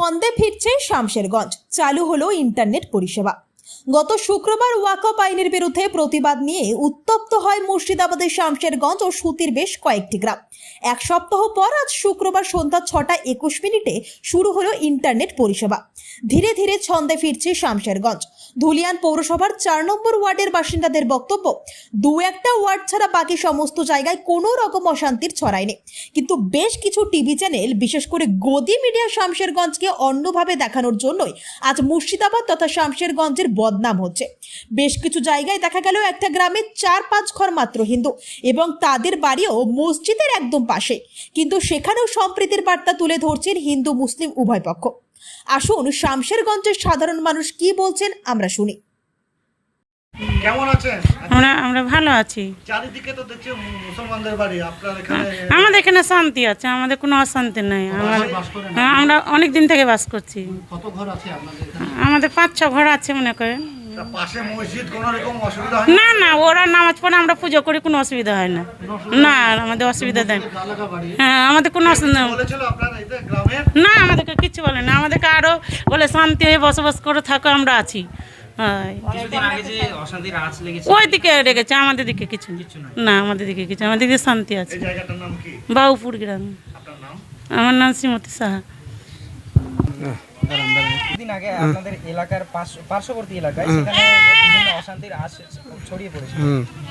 ছন্দে ফিরছে শামশেরগঞ্জ। চালু হলো ইন্টারনেট পরিষেবা। গত শুক্রবার ওয়াকআপ আইনের বিরুদ্ধে প্রতিবাদ নিয়ে উত্তপ্ত হয় মুর্শিদাবাদের শামশেরগঞ্জ ও সুতির বেশ কয়েকটি গ্রাম। এক সপ্তাহ পর আজ শুক্রবার সন্ধ্যা ছটা একুশ মিনিটে শুরু হলো ইন্টারনেট পরিষেবা। ধীরে ধীরে ছন্দে ফিরছে শামশেরগঞ্জ। ধুলিয়ান পৌরসভার চার নম্বর ওয়ার্ডের বাসিন্দাদের বক্তব্য, দু একটা ওয়ার্ড ছাড়া বাকি সমস্ত জায়গায় কোনো রকম অশান্তির ছড়ায়নি। কিন্তু বেশ কিছু টিভি চ্যানেল, বিশেষ করে গদি মিডিয়া শামশেরগঞ্জকে অন্যভাবে দেখানোর জন্যই আজ মুর্শিদাবাদ তথা শামশেরগঞ্জের বদনাম হচ্ছে। বেশ কিছু জায়গায় দেখা গেল একটা গ্রামে চার পাঁচ ঘর মাত্র হিন্দু এবং তাদের বাড়িও মসজিদের একদম পাশে। কিন্তু সেখানেও সম্প্রীতির বার্তা তুলে ধরছেন হিন্দু মুসলিম উভয় পক্ষ আসুন শামশেরগঞ্জের সাধারণ মানুষ কি বলছেন আমরা শুনি। কেমন আছেন? আমরা আমরা ভালো আছি। চারিদিকে তো দেখছি মুসলমানদের বাড়ি আপনার এখানে আমাদের এখানে শান্তি আছে আমাদের কোনো অশান্তি নাই। আমরা বাস করেন? হ্যাঁ, আমরা অনেক দিন থেকে বাস করছি। কত ঘর আছে আপনাদের আমাদের পাঁচ ছ ঘর আছে মনে করেন। পাশে মসজিদ কোনো রকম অসুবিধা হয় না? না ওরা নামাজ পড়ে আমরা পুজো করি কোনো অসুবিধা হয় না। না আমাদের অসুবিধা দেয় না। হ্যাঁ আমাদের কোনো অসুবিধা না আমাদেরকে কিচ্ছু বলে না আমাদেরকে আরও বলে শান্তি হয়ে বসবাস করে থাকো আমরা আছি। ওই দিকে রেগেছে আমাদের দিকে কিছু নেই। না আমাদের দিকে কিছু আমাদের দিকে শান্তি আছে। এই জায়গাটার বাউপুর গ্রাম। আমার নাম শ্রীমতী সাহা। আগে আপনাদের এলাকার পার্শ্ববর্তী এলাকায় সেখানে বিভিন্ন অশান্তির ছড়িয়ে পড়েছে।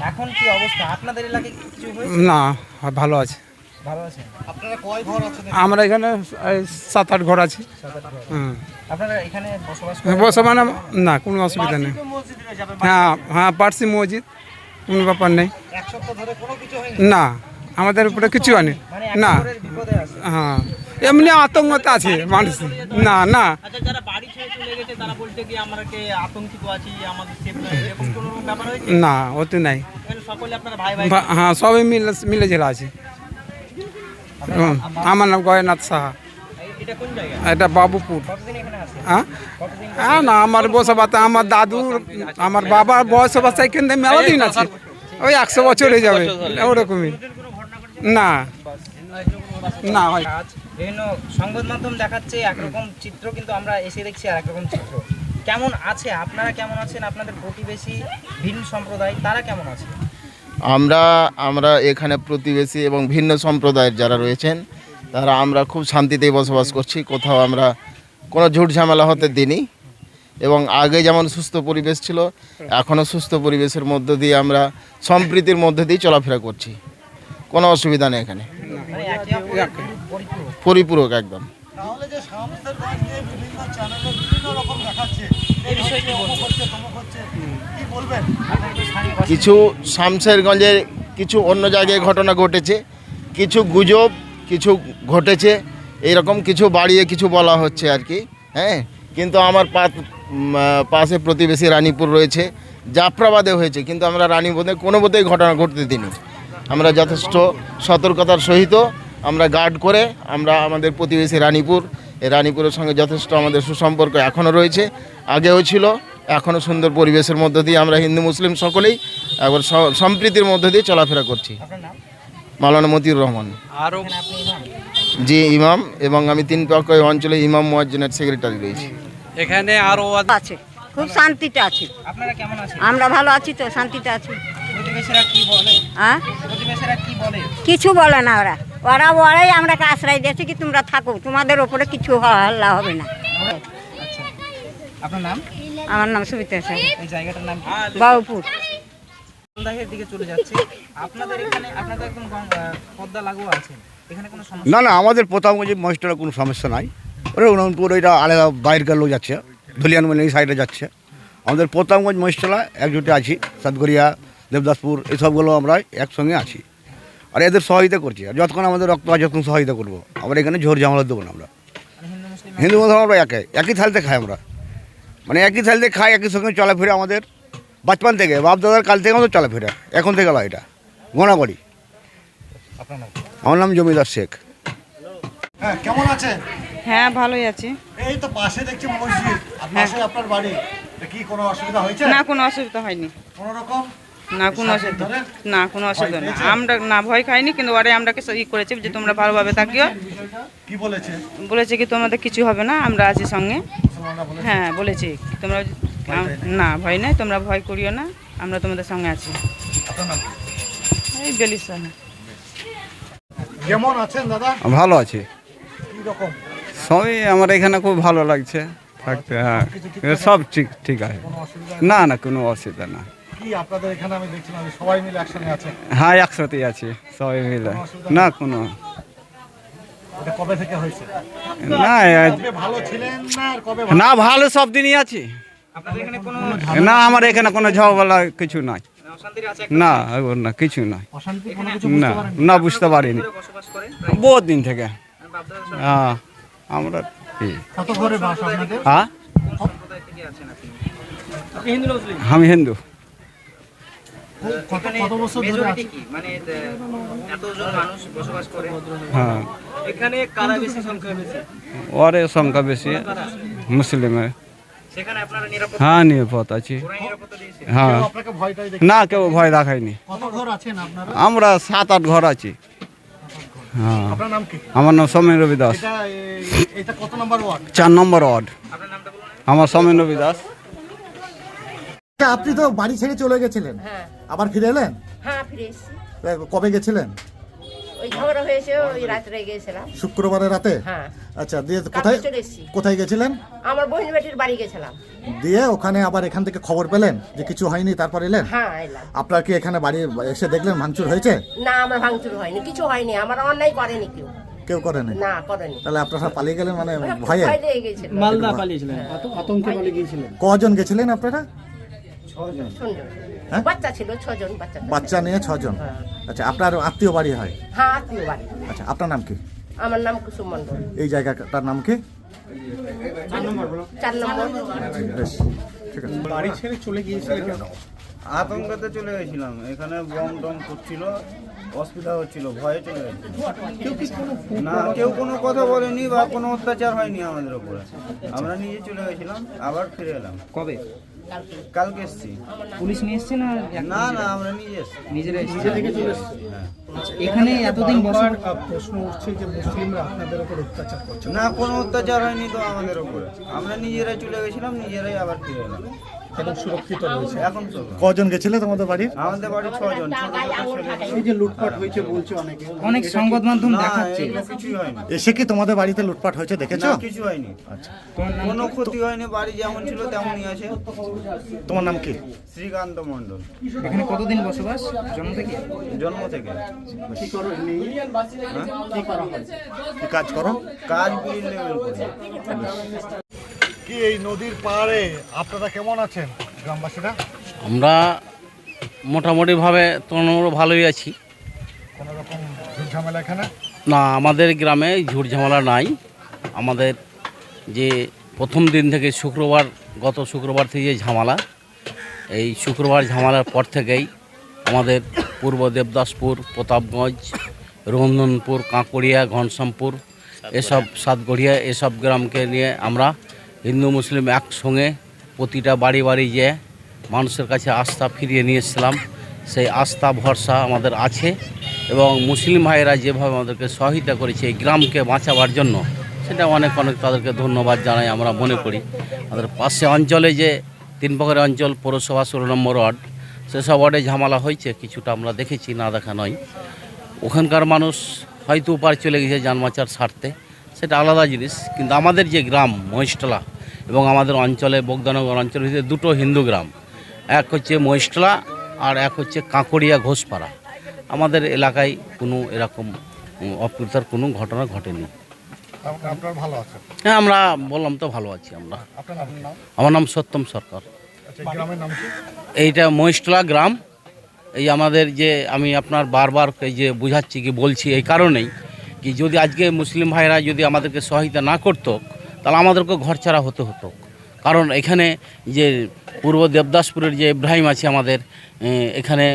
এখন কি অবস্থা? আপনাদের এলাকায় কিছু হয়েছে? না ভালো আছে। ভালো আছে? আপনারা কয় ঘর আছেন আমরা এখানে সাত আট ঘর আছি। সাত আট ঘর। হুম। আপনারা এখানে বসবাস না কোনো অসুবিধা নেই। হ্যাঁ হ্যাঁ পার্সি মসজিদ কোনো ব্যাপার নেই। এক সপ্তাহ ধরে কোনো কিছু না আমাদের উপরে কিছু হয়নি। মানে না। একেবারে বিপদে আছে। হ্যাঁ। এমনি আতঙ্কতে আছে মানুষ। না না। আচ্ছা যারা বাড়ি ছেড়ে চলে গেছে তারা বলতে কি আমরা কে আতঙ্কিত আছি আমাদের সেফ নাই এরকম কোনো রকম ব্যাপার হয়েছে? না ওতে নাই। এখানে সকলে আপনারা ভাই ভাই ভা- হ্যাঁ সবাই মিলে মিলে জেলা আছে। হুম, আমার নাম গয়নাথ সাহা। এটা কোন জায়গা? এটা বাবুপুর। কতদিন এখানে হ্যাঁ না আমার বসবাতে আমার দাদুর আমার বাবার বয়স বাচ্চা এখানে মেলা দিন আছে। ওই একশো বছর হয়ে যাবে ওরকমই। না। না হয়। বিভিন্ন সংবাদ মাধ্যম দেখাচ্ছে একরকম চিত্র কিন্তু আমরা এসে দেখছি আর একরকম চিত্র। কেমন আছে? আপনারা কেমন আছেন? আপনাদের প্রতিবেশী ভিন্ন সম্প্রদায় তারা কেমন আছে? আমরা আমরা এখানে প্রতিবেশী এবং ভিন্ন সম্প্রদায়ের যারা রয়েছেন তারা আমরা খুব শান্তিতেই বসবাস করছি। কোথাও আমরা কোনো ঝুট ঝামেলা হতে দিইনি। এবং আগে যেমন সুস্থ পরিবেশ ছিল এখনও সুস্থ পরিবেশের মধ্য দিয়ে আমরা সম্প্রীতির মধ্যে দিয়ে চলাফেরা করছি। কোনো অসুবিধা নেই এখানে। মানে পরিপূরক একদম। তাহলে যে শামসেরগঞ্জে বিভিন্ন চ্যানেলে বিভিন্ন রকম দেখাচ্ছে এই বিষয়ে কি হচ্ছে তমুক হচ্ছে কি বলবেন আপনারা কি স্থানীয় বাসিন্দা? কিছু শামশেরগঞ্জের কিছু অন্য জায়গায় ঘটনা ঘটেছে কিছু গুজব কিছু ঘটেছে এইরকম কিছু বাড়িয়ে কিছু বলা হচ্ছে আর কি হ্যাঁ? কিন্তু আমার পা- পাশে প্রতিবেশী রানীপুর রয়েছে জাফরাবাদে হয়েছে কিন্তু আমরা রানীপুরে কোনো মতেই ঘটনা ঘটতে দিইনি আমরা যথেষ্ট সতর্কতার সহিত আমরা গার্ড করে আমরা আমাদের প্রতিবেশী রানীপুর এই রানীপুরের সঙ্গে যথেষ্ট আমাদের সুসম্পর্ক এখনও রয়েছে আগেও ছিল এখনও সুন্দর পরিবেশের মধ্য দিয়ে আমরা হিন্দু মুসলিম সকলেই একবার সম্প্রীতির মধ্য দিয়ে চলাফেরা করছি। আপনার নাম? মালানা মতিউর রহমান। ইমাম? জি ইমাম এবং আমি তিন পক্ষ অঞ্চলে ইমাম মোয়াজ্জিনের সেক্রেটারি রয়েছি। এখানে আরও আছে খুব শান্তিতে আছি। আপনারা কেমন আছেন? আমরা ভালো আছি তো শান্তিতে আছি। প্রতিবেশীরা কি বলে? হ্যাঁ? প্রতিবেশীরা কি বলে? কিছু বলে না ওরা। ওরা বলেই আমরা আশ্রয় দিয়েছি কি তোমরা থাকো তোমাদের ওপরে কিছু হাল্লা হবে না। আচ্ছা। আপনার নাম? আমার নাম সুবিতা এই জায়গাটার নাম বাবুপুর। সন্ধ্যাহের দিকে চলে যাচ্ছে। আপনাদের এখানে আপনাদের একদম পদ্মা লাগোয়া আছে। এখানে কোনো সমস্যা? না না আমাদের প্রতাপগঞ্জে মহিষটার কোনো সমস্যা নাই। ওরা উনপুর ওইটা আলাদা বাইরেকার লোক যাচ্ছে ধুলিয়ান মানে এই সাইডে যাচ্ছে। আমাদের প্রতাপগঞ্জ মহিষতলা একজোটে আছি সাতগড়িয়া দেবদাসপুর এই সবগুলো আমরা একসঙ্গে আছি। আর এদের সহযোগিতা করছি। আর যতক্ষণ আমাদের রক্ত আছে যতক্ষণ সহযোগিতা করব। আমরা এখানে ঝোর ঝামেলা দেবো না আমরা। মানে হিন্দু মুসলিম মুসলমান আমরা একে। একই থালিতে খাই আমরা। মানে একই থালিতে খাই একই সঙ্গে চলাফেরা আমাদের। বাচপান থেকে বাপ দাদার কাল থেকে আমাদের চলাফেরা। এখন থেকে নয় এটা। গোনাগড়ি আপনার আমার নাম জমিদার শেখ। হ্যাঁ কেমন আছেন? হ্যাঁ ভালোই আছি। এই তো পাশে দেখছি মসজিদ। আর পাশে আপনার বাড়ি। কি কোনো অসুবিধা হয়েছে? না কোনো অসুবিধা হয়নি। কোনো রকম? না কোনো অসুবিধা না কোনো অসুবিধা না আমরা না ভয় খাইনি কিন্তু ওরাই আমরাকে ই করেছে যে তোমরা ভালোভাবে থাকিও। কি বলেছে? বলেছে কি তোমাদের কিছু হবে না আমরা আছি সঙ্গে। হ্যাঁ বলেছে। তোমরা না ভয় নাই তোমরা ভয় করিও না আমরা তোমাদের সঙ্গে আছি। আপনার নাম কি? এই বেলিসা কেমন আছেন দাদা? ভালো আছে। কি সবই আমার এখানে খুব ভালো লাগছে। থাকতে হ্যাঁ। সব ঠিক ঠিক আছে। না না কোনো অসুবিধা না। কি আপনাদের এখানে আমি দেখছিলাম সবাই মিলে একসঙ্গে আছে? হ্যাঁ একসাথেই আছি সবাই মিলে। না কোনো। কবে থেকে হয়েছে? না ভালো ছিলেন না কবে না ভালো সব দিনই আছে। আপনাদের এখানে কোনো না আমার এখানে কোনো ঝগড়া কিছু নাই। না না কিছু নাই। অশান্তি কোনো কিছু না না বুঝতে পারিনি। বহুত দিন থেকে। হ্যাঁ আমরা ঠিক কত ঘরে বাস আপনাদের? হ্যাঁ? কোন সম্প্রদায় থেকে আছেন আপনি? আমি হিন্দু কত কত বছর ধরে মেজরিটি আছে কি মানে এতজন মানুষ বসবাস করে? হ্যাঁ। এখানে কারা বেশি সংখ্যা বেশি? ওরে সংখ্যা বেশি। মুসলিমের সেখানে আপনারা নিরাপদ হ্যাঁ নিরাপদ আছি। হ্যাঁ। না কেউ ভয় দেখায়নি। কত ঘর আছেন আপনারা? আমরা সাত আট ঘর আছি। হ্যাঁ। আপনার নাম কি? আমার নাম সৌমেন রবি দাস। এটা এ- এটা কত নম্বর ওয়ার্ড? চার নম্বর ওয়ার্ড। আমার সৌমেন রবি দাস। আপনি তো বাড়ি ছেড়ে চলে গেছিলেন। আবার ফিরে এলেন? হ্যাঁ ফিরে এসেছি। কবে গেছিলেন? ওই ঝগড়া হয়েছে ওই রাত্রে গিয়েছিলাম শুক্রবারের রাতে? হ্যাঁ। আচ্ছা দিয়ে কোথায় কোথায় গেছিলেন? আমার বোন বেটির বাড়ি গেছিলাম। দিয়ে ওখানে আবার এখান থেকে খবর পেলেন যে কিছু হয়নি তারপর এলেন? হ্যাঁ এলাম। আপনার কি এখানে বাড়ি এসে দেখলেন ভাঙচুর হয়েছে? না আমার ভাঙচুর হয়নি কিছু হয়নি। আমার অন্যায় করেনি কেউ। কেউ করেনি? না করেনি। তাহলে আপনারা পালিয়ে গেলেন মানে ভয়ে? ভয় লেগে মালদা পালিয়েছিলেন আতঙ্কে পালিয়ে গিয়েছিলেন। কজন গেছিলেন আপনারা? শুনছো হ্যাঁ? বাচ্চা ছিল ছজন বাচ্চা। বাচ্চা নিয়ে ছজন? আচ্ছা আপনার আত্মীয় বাড়ি হয়? হ্যাঁ আত্মীয় বাড়ি। আচ্ছা আপনার নাম কি? আমার নাম কুসুম মন্ডল এই জায়গাটার নাম কি? চার নম্বর ঠিক আছে। বাড়ি ছেড়ে চলে গিয়েছিলেন কেন? আতঙ্কতে চলে গেছিলাম। এখানে বম টম করছিল অসুবিধা হচ্ছিল ভয়ে চলে গেছিলাম না কেউ কোনো কথা বলেনি বা কোনো অত্যাচার হয়নি আমাদের উপরে। আমরা নিজে চলে গেছিলাম আবার ফিরে এলাম। কবে? কালকে। এসছি। পুলিশ নিয়ে এসছে না না না আমরা নিজে এসছি। নিজেরা নিজে থেকে চলে এসেছি। হ্যাঁ। এখানে এতদিন বসার প্রশ্ন উঠছে যে মুসলিমরা আপনাদের উপর অত্যাচার করছে। না কোনো অত্যাচার হয়নি তো আমাদের উপরে। আমরা নিজেরাই চলে গেছিলাম নিজেরাই আবার ফিরে এলাম। এবং সুরক্ষিত রয়েছে। এখন তো কজন গেছিলে তোমাদের বাড়ির আমাদের বাড়ি ছজন এই যে লুটপাট হয়েছে বলছে অনেকে। অনেক সংবাদ মাধ্যম দেখাচ্ছে। কিছুই হয়নি। এসে কি তোমাদের বাড়িতে লুটপাট হয়েছে দেখেছ? কিছু হয়নি। কোনো ক্ষতি হয়নি বাড়ি যেমন ছিল তেমনই আছে। তোমার নাম কি? শ্রীকান্ত মণ্ডল। এখানে কতদিন বসবাস? জন্ম থেকে? জন্ম থেকে। কি করো কি করা কাজ করো? কাজ বিল লেভেল করি কি এই নদীর পাড়ে আপনারা কেমন আছেন গ্রামবাসীরা? আমরা মোটামুটিভাবে তৃণমূল ভালোই আছি। কোনো রকম ঝামেলা এখানে? না আমাদের গ্রামে ঝুট ঝামেলা নাই। আমাদের যে প্রথম দিন থেকে শুক্রবার গত শুক্রবার থেকে যে ঝামেলা এই শুক্রবার ঝামেলার পর থেকেই আমাদের পূর্ব দেবদাসপুর প্রতাপগঞ্জ রঞ্জনপুর কাঁকড়িয়া ঘনশ্যামপুর এসব সাতগড়িয়া এসব গ্রামকে নিয়ে আমরা হিন্দু মুসলিম একসঙ্গে প্রতিটা বাড়ি বাড়ি যেয়ে মানুষের কাছে আস্থা ফিরিয়ে নিয়ে এসেছিলাম। সেই আস্থা, ভরসা আমাদের আছে এবং মুসলিম ভাইয়েরা যেভাবে আমাদেরকে সহায়তা করেছে এই গ্রামকে বাঁচাবার জন্য, সেটা অনেক অনেক তাদেরকে ধন্যবাদ জানাই আমরা মনে করি। আমাদের পাশে অঞ্চলে যে তিন পাখের অঞ্চল, পৌরসভা, ষোলো নম্বর ওয়ার্ড, সেসব ওয়ার্ডে ঝামেলা হয়েছে, কিছুটা আমরা দেখেছি, না দেখা নয়। ওখানকার মানুষ হয়তো উপার চলে গেছে যানবাচার স্বার্থে। সেটা আলাদা জিনিস। কিন্তু আমাদের যে গ্রাম মহিষতলা এবং আমাদের অঞ্চলে বগদানগর অঞ্চলের ভিতরে দুটো হিন্দু গ্রাম এক হচ্ছে মহিষতলা আর এক হচ্ছে কাঁকড়িয়া ঘোষপাড়া। আমাদের এলাকায় কোনো এরকম অপ্রীতার কোনো ঘটনা ঘটেনি। ভালো আছে হ্যাঁ আমরা বললাম তো ভালো আছি আমরা। আমার নাম সত্যম সরকার। আচ্ছা এইটা মহিষতলা গ্রাম। এই আমাদের যে আমি আপনার বারবার এই যে বুঝাচ্ছি কি বলছি এই কারণেই। কি যদি আজকে মুসলিম ভাইরা যদি আমাদেরকে সহায়তা না করতো, তাহলে আমাদেরকে ঘর ছাড়া হতে হতো। কারণ এখানে যে পূর্ব দেবদাসপুরের যে ইব্রাহিম আছে আমাদের এখানে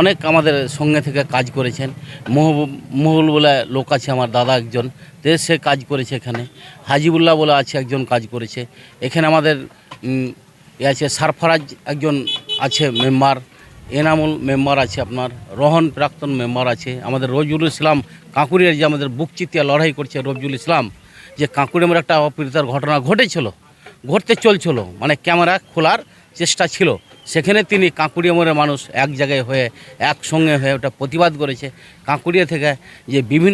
অনেক আমাদের সঙ্গে থেকে কাজ করেছেন। মহবুব মহুল বলে লোক আছে আমার দাদা একজন, তে সে কাজ করেছে এখানে। হাজিবুল্লাহ বলে আছে একজন কাজ করেছে। এখানে আমাদের এ আছে সারফরাজ একজন আছে মেম্বার। এনামুল মেম্বার আছে, আপনার রহন প্রাক্তন মেম্বার আছে। আমাদের রজুল ইসলাম কাঁকুড়িয়ার যে আমাদের বুক চিতিয়া লড়াই করছে রবজুল ইসলাম, যে কাঁকুড়িয়ামের একটা অপ্রীতার ঘটনা ঘটেছিল, ঘটতে চলছিল মানে ক্যামেরা খোলার চেষ্টা ছিল। সেখানে তিনি কাঁকুড়িয়ামের মানুষ এক জায়গায় হয়ে, একসঙ্গে হয়ে ওটা প্রতিবাদ করেছে। কাঁকুড়িয়া থেকে যে বিভিন্ন